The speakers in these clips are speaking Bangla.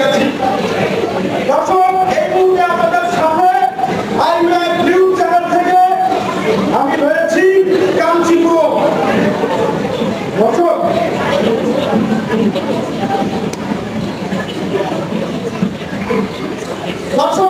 গেছি দর্শক, এই মুহূর্তে আমাদের সামনে আইবিআই নিউজ চ্যানেল থেকে আমি রয়েছি কাঞ্চিপুর। দর্শক দর্শক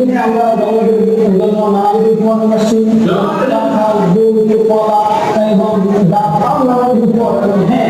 প্রতিদিনে আমরা জঙ্গলের বিভিন্ন জন্য নানাবিধ উপমান পাচ্ছি কলা এবং ডাক্তার নানাবিধ উপকরণ হ্যাঁ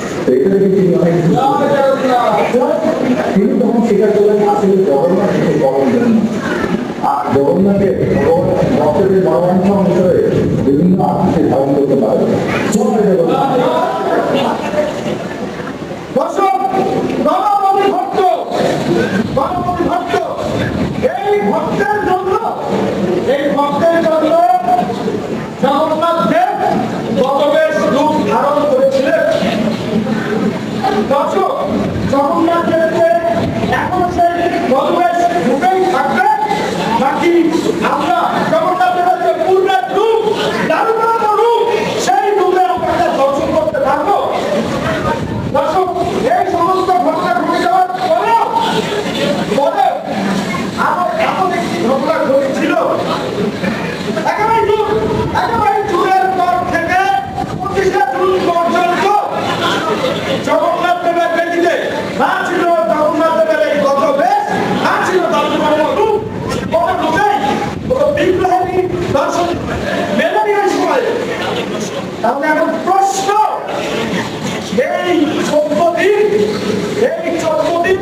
দেখে তিনি অনেক তিনি তখন স্বীকার করলেন তাহলে এখন প্রশ্ন এই চোদ্দ এই চোদ্দ দিন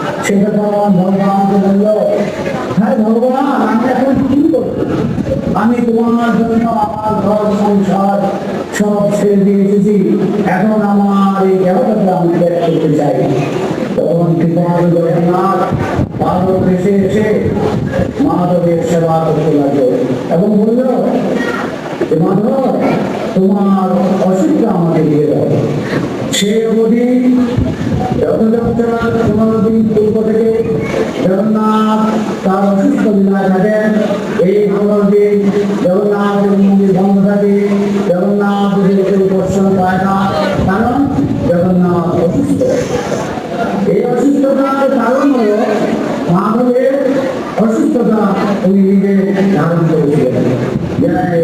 সেটা ভগবানকে আমি তোমার জন্য আমার ঘর সংসার সব ছেড়ে দিয়ে এসেছি এখন আমার এই দেহটাকে আমি ত্যাগ করতে চাই তখন কৃপণ জগন্নাথ ভারত দেশে এসে মাধবের সেবা করতে লাগল এবং বলল মাধব তোমার অসুখটা আমাকে দিয়ে দাও। সে অবধি জগন্নাথ তার অসুস্থ বিদায় থাকেন এই পনেরো দিন মন্দির বন্ধ জগন্নাথ কারণ জগন্নাথ অসুস্থ। এই অসুস্থতার কারণ হলো অসুস্থতা উনি নিজে ধারণ করেছিলেন। জয়